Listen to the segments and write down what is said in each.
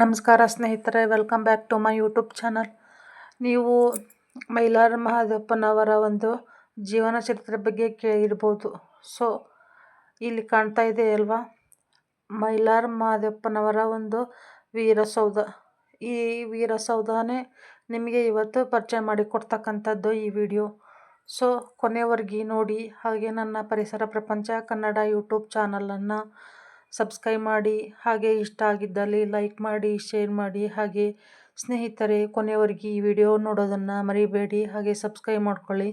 ನಮಸ್ಕಾರ ಸ್ನೇಹಿತರೆ welcome back to my YouTube channel ನೀವು ಮೈಲಾರ ಮಹದೇವಪ್ಪನವರ ಒಂದು ಜೀವನ ಚರಿತ್ರೆ ಬಗ್ಗೆ ಕೇಳಿರ್ಬೋದು. ಸೊ ಇಲ್ಲಿ ಕಾಣ್ತಾ ಇದೆ ಅಲ್ವಾ? ಮೈಲಾರ ಮಹದೇವಪ್ಪನವರ ಒಂದು ವೀರಸೌಧ. ಈ ವೀರಸೌಧನೇ ನಿಮಗೆ ಇವತ್ತು ಪರಿಚಯ ಮಾಡಿಕೊಡ್ತಕ್ಕಂಥದ್ದು ಈ ವಿಡಿಯೋ. ಸೊ ಕೊನೆವರೆಗೆ ನೋಡಿ, ಹಾಗೆ ನನ್ನ ಪರಿಸರ ಪ್ರಪಂಚ ಕನ್ನಡ ಯೂಟ್ಯೂಬ್ ಚಾನಲನ್ನು ಸಬ್ಸ್ಕ್ರೈಬ್ ಮಾಡಿ, ಹಾಗೆ ಇಷ್ಟ ಆಗಿದ್ದಲ್ಲಿ ಲೈಕ್ ಮಾಡಿ ಶೇರ್ ಮಾಡಿ, ಹಾಗೆ ಸ್ನೇಹಿತರೆ, ಕೊನೆಯವರೆಗೆ ಈ ವಿಡಿಯೋ ನೋಡೋದನ್ನು ಮರಿಬೇಡಿ, ಹಾಗೆ ಸಬ್ಸ್ಕ್ರೈಬ್ ಮಾಡ್ಕೊಳ್ಳಿ.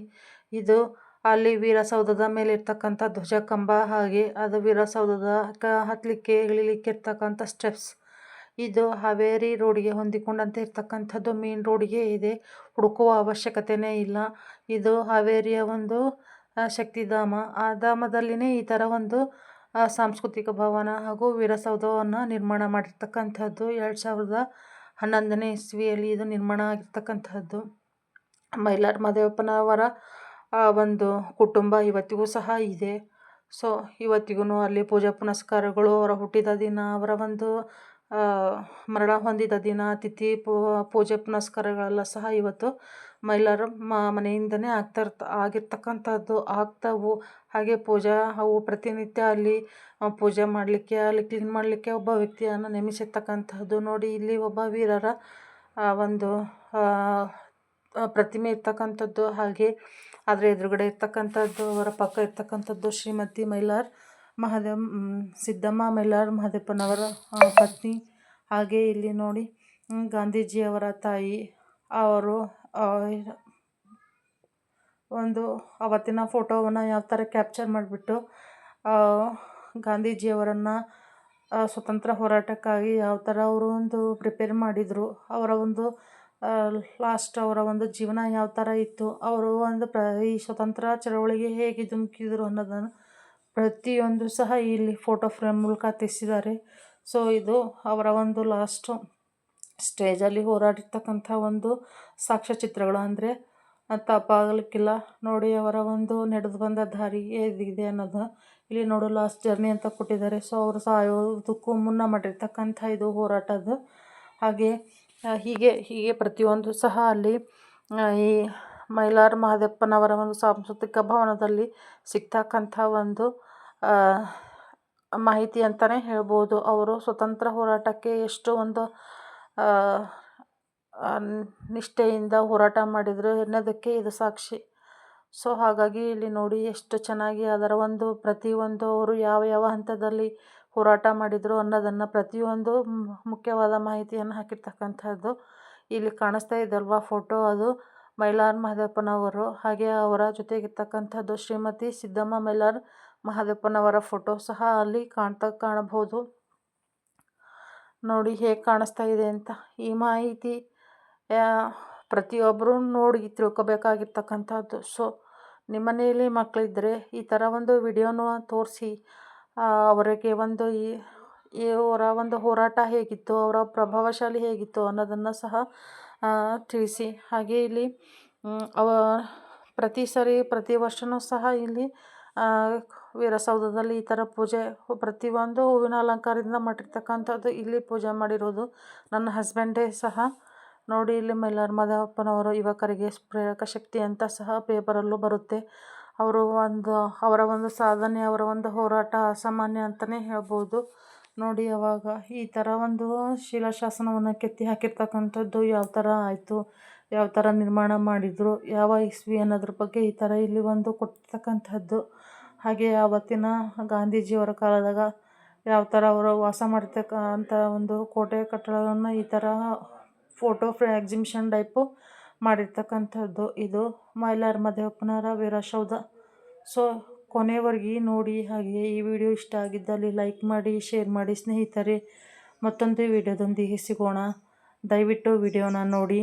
ಇದು ಅಲ್ಲಿ ವೀರಸೌಧದ ಮೇಲೆ ಇರ್ತಕ್ಕಂಥ ಧ್ವಜಕಂಬ, ಹಾಗೆ ಅದು ವೀರಸೌಧದ ಕ ಹತ್ತಲಿಕ್ಕೆ ಇಳಿಲಿಕ್ಕೆ ಇರ್ತಕ್ಕಂಥ ಸ್ಟೆಪ್ಸ್ ಇದು ಹಾವೇರಿ ರೋಡಿಗೆ ಹೊಂದಿಕೊಂಡಂತೆ ಇರ್ತಕ್ಕಂಥದ್ದು ಮೇನ್ ರೋಡಿಗೆ ಇದೆ. ಹುಡುಕುವ ಅವಶ್ಯಕತೆಯೇ ಇಲ್ಲ. ಇದು ಹಾವೇರಿಯ ಒಂದು ಶಕ್ತಿಧಾಮ. ಆ ಧಾಮದಲ್ಲಿನೇ ಈ ಥರ ಒಂದು ಸಾಂಸ್ಕೃತಿಕ ಭವನ ಹಾಗೂ ವೀರಸೌಧವನ್ನು ನಿರ್ಮಾಣ ಮಾಡಿರ್ತಕ್ಕಂಥದ್ದು. ಎರಡು ಸಾವಿರದ ಹನ್ನೊಂದನೇ ಇಸ್ವಿಯಲ್ಲಿ ಇದು ನಿರ್ಮಾಣ ಆಗಿರ್ತಕ್ಕಂಥದ್ದು. ಮೈಲಾರ ಮಹದೇವಪ್ಪನವರ ಒಂದು ಕುಟುಂಬ ಇವತ್ತಿಗೂ ಸಹ ಇದೆ. ಸೊ ಇವತ್ತಿಗೂ ಅಲ್ಲಿ ಪೂಜಾ ಪುನಸ್ಕಾರಗಳು ಅವರ ಹುಟ್ಟಿದ ದಿನ, ಅವರ ಒಂದು ಮರಣ ಹೊಂದಿದ ದಿನ, ತಿಥಿ ಪೂಜೆ ಪುನಸ್ಕಾರಗಳೆಲ್ಲ ಸಹ ಇವತ್ತು ಮೈಲಾರ ಮನೆಯಿಂದನೇ ಆಗ್ತಾ ಇರ್ತ, ಆಗಿರ್ತಕ್ಕಂಥದ್ದು ಆಗ್ತಾವು. ಹಾಗೆ ಪೂಜಾ, ಅವು ಪ್ರತಿನಿತ್ಯ ಅಲ್ಲಿ ಪೂಜೆ ಮಾಡಲಿಕ್ಕೆ, ಅಲ್ಲಿ ಕ್ಲೀನ್ ಮಾಡಲಿಕ್ಕೆ ಒಬ್ಬ ವ್ಯಕ್ತಿಯನ್ನು ನೇಮಿಸಿರ್ತಕ್ಕಂಥದ್ದು. ನೋಡಿ, ಇಲ್ಲಿ ಒಬ್ಬ ವೀರರ ಒಂದು ಪ್ರತಿಮೆ ಇರ್ತಕ್ಕಂಥದ್ದು. ಹಾಗೆ ಅದರ ಎದುರುಗಡೆ ಇರ್ತಕ್ಕಂಥದ್ದು, ಅವರ ಪಕ್ಕ ಇರ್ತಕ್ಕಂಥದ್ದು ಶ್ರೀಮತಿ ಮೈಲಾರ್ ಮಹದೇವ್ ಸಿದ್ದಮ್ಮ ಮೈಲಾರ್ ಮಹದೇವಪ್ಪನವರ ಪತ್ನಿ. ಹಾಗೆ ಇಲ್ಲಿ ನೋಡಿ ಗಾಂಧೀಜಿಯವರ ತಾಯಿ ಅವರು ಒಂದು ಅವತ್ತಿನ ಫೋಟೋವನ್ನು ಯಾವ ಥರ ಕ್ಯಾಪ್ಚರ್ ಮಾಡಿಬಿಟ್ಟು ಗಾಂಧೀಜಿಯವರನ್ನು ಸ್ವತಂತ್ರ ಹೋರಾಟಕ್ಕಾಗಿ ಯಾವ ಥರ ಅವರು ಒಂದು ಪ್ರಿಪೇರ್ ಮಾಡಿದರು, ಅವರ ಒಂದು ಲಾಸ್ಟ್ ಅವರ ಒಂದು ಜೀವನ ಯಾವ ಥರ ಇತ್ತು, ಅವರು ಒಂದು ಪ್ರ, ಈ ಸ್ವತಂತ್ರ ಚಳವಳಿಗೆ ಹೇಗೆ ಧುಮುಕಿದ್ರು ಅನ್ನೋದನ್ನು ಪ್ರತಿಯೊಂದು ಸಹ ಇಲ್ಲಿ ಫೋಟೋ ಫ್ರೇಮ್ ಮೂಲಕ ತೆಗೆಸಿದ್ದಾರೆ ಸೊ ಇದು ಅವರ ಒಂದು ಲಾಸ್ಟು ಸ್ಟೇಜಲ್ಲಿ ಹೋರಾಡಿರ್ತಕ್ಕಂಥ ಒಂದು ಸಾಕ್ಷ್ಯಚಿತ್ರಗಳು ಅಂದರೆ ತಪ್ಪಾಗಲಿಕ್ಕಿಲ್ಲ. ನೋಡಿ, ಅವರ ಒಂದು ನಡೆದು ಬಂದ ದಾರಿ ಹೇಗಿದೆ ಅನ್ನೋದು ಇಲ್ಲಿ ನೋಡು ಲಾಸ್ಟ್ ಜರ್ನಿ ಅಂತ ಕೊಟ್ಟಿದ್ದಾರೆ. ಸೊ, ಅವರು ಸಾಯೋದಕ್ಕೂ ಮುನ್ನ ಮಾಡಿರ್ತಕ್ಕಂಥ ಇದು ಹೋರಾಟದ್ದು ಹಾಗೆ ಹೀಗೆ ಹೀಗೆ ಪ್ರತಿಯೊಂದು ಸಹ ಅಲ್ಲಿ ಈ ಮೈಲಾರ ಮಹದೇವಪ್ಪನವರ ಒಂದು ಸಾಂಸ್ಕೃತಿಕ ಭವನದಲ್ಲಿ ಸಿಗ್ತಕ್ಕಂಥ ಒಂದು ಮಾಹಿತಿ ಅಂತಲೇ ಹೇಳ್ಬೋದು. ಅವರು ಸ್ವತಂತ್ರ ಹೋರಾಟಕ್ಕೆ ಎಷ್ಟು ಒಂದು ನಿಷ್ಠೆಯಿಂದ ಹೋರಾಟ ಮಾಡಿದರು ಎನ್ನೋದಕ್ಕೆ ಇದು ಸಾಕ್ಷಿ. ಸೊ, ಹಾಗಾಗಿ ಇಲ್ಲಿ ನೋಡಿ ಎಷ್ಟು ಚೆನ್ನಾಗಿ ಅದರ ಒಂದು ಪ್ರತಿಯೊಂದು ಅವರು ಯಾವ ಯಾವ ಹಂತದಲ್ಲಿ ಹೋರಾಟ ಮಾಡಿದರು ಅನ್ನೋದನ್ನು ಪ್ರತಿಯೊಂದು ಮುಖ್ಯವಾದ ಮಾಹಿತಿಯನ್ನು ಹಾಕಿರ್ತಕ್ಕಂಥದ್ದು ಇಲ್ಲಿ ಕಾಣಿಸ್ತಾ ಇದಲ್ವಾ ಫೋಟೋ ಅದು. ಮೈಲಾರ್ ಮಹದೇಪ್ಪನವರು ಹಾಗೆ ಅವರ ಜೊತೆಗಿರ್ತಕ್ಕಂಥದ್ದು ಶ್ರೀಮತಿ ಸಿದ್ದಮ್ಮ ಮೈಲಾರ್ ಮಹದೇವಪ್ಪನವರ ಫೋಟೋ ಸಹ ಅಲ್ಲಿ ಕಾಣ್ತಾ ಕಾಣಬಹುದು. ನೋಡಿ ಹೇಗೆ ಕಾಣಿಸ್ತಾ ಇದೆ ಅಂತ. ಈ ಮಾಹಿತಿ ಪ್ರತಿಯೊಬ್ಬರೂ ನೋಡಿ ತಿಳ್ಕೊಬೇಕಾಗಿರ್ತಕ್ಕಂಥದ್ದು. ಸೊ ನಿಮ್ಮ ಮನೆಯಲ್ಲಿ ಮಕ್ಕಳಿದ್ದರೆ ಈ ಥರ ಒಂದು ವಿಡಿಯೋನ ತೋರಿಸಿ ಅವರಿಗೆ ಒಂದು ಈ ಅವರ ಒಂದು ಹೋರಾಟ ಹೇಗಿತ್ತು, ಅವರ ಪ್ರಭಾವಶಾಲಿ ಹೇಗಿತ್ತು ಅನ್ನೋದನ್ನು ಸಹ ತಿಳಿಸಿ. ಹಾಗೆ ಇಲ್ಲಿ ಅವ ಪ್ರತಿ ಸರಿ ಪ್ರತಿ ವರ್ಷವೂ ಸಹ ಇಲ್ಲಿ ವೀರಸೌಧದಲ್ಲಿ ಈ ಥರ ಪೂಜೆ ಪ್ರತಿಯೊಂದು ಹೂವಿನ ಅಲಂಕಾರದಿಂದ ಮಾಡಿರ್ತಕ್ಕಂಥದ್ದು ಇಲ್ಲಿ ಪೂಜೆ ಮಾಡಿರೋದು ನನ್ನ ಹಸ್ಬೆಂಡೇ ಸಹ. ನೋಡಿ, ಇಲ್ಲಿ ಮೈಲಾರ ಮಾದೇವಪ್ಪನವರು ಯುವಕರಿಗೆ ಪ್ರೇರಕ ಶಕ್ತಿ ಅಂತ ಸಹ ಪೇಪರಲ್ಲೂ ಬರುತ್ತೆ. ಅವರು ಒಂದು, ಅವರ ಒಂದು ಸಾಧನೆ, ಅವರ ಒಂದು ಹೋರಾಟ ಅಸಾಮಾನ್ಯ ಅಂತಲೇ ಹೇಳ್ಬೋದು. ನೋಡಿ, ಅವಾಗ ಈ ಥರ ಒಂದು ಶಿಲಾಶಾಸನವನ್ನು ಕೆತ್ತಿ ಹಾಕಿರ್ತಕ್ಕಂಥದ್ದು ಯಾವ ಥರ ಆಯಿತು? ಯಾವ ಥರ ನಿರ್ಮಾಣ ಮಾಡಿದರು, ಯಾವ ಇಸ್ವಿ ಅನ್ನೋದ್ರ ಬಗ್ಗೆ ಈ ಥರ ಇಲ್ಲಿ ಒಂದು ಕೊಟ್ಟಿರ್ತಕ್ಕಂಥದ್ದು. ಹಾಗೆ ಆವತ್ತಿನ ಗಾಂಧೀಜಿಯವರ ಕಾಲದಾಗ ಯಾವ ಥರ ಅವರು ವಾಸ ಮಾಡ್ತಕ್ಕಂಥ ಒಂದು ಕೋಟೆ ಕಟ್ಟಡವನ್ನು ಈ ಥರ ಫೋಟೋ ಫ್ರೇ, ಎಕ್ಸಿಬಿಷನ್ ಟೈಪು ಮಾಡಿರ್ತಕ್ಕಂಥದ್ದು. ಇದು ಮೈಲಾರ ಮಧ್ಯಪ್ಪನರ ವೀರಶೌಧ. ಸೊ, ಕೊನೆವರೆಗೆ ನೋಡಿ ಹಾಗೆ ಈ ವಿಡಿಯೋ ಇಷ್ಟ ಆಗಿದ್ದಲ್ಲಿ ಲೈಕ್ ಮಾಡಿ, ಶೇರ್ ಮಾಡಿ ಸ್ನೇಹಿತರೆ. ಮತ್ತೊಂದು ವಿಡಿಯೋದೊಂದಿಗೆ ಸಿಗೋಣ. ದಯವಿಟ್ಟು ವಿಡಿಯೋನ ನೋಡಿ.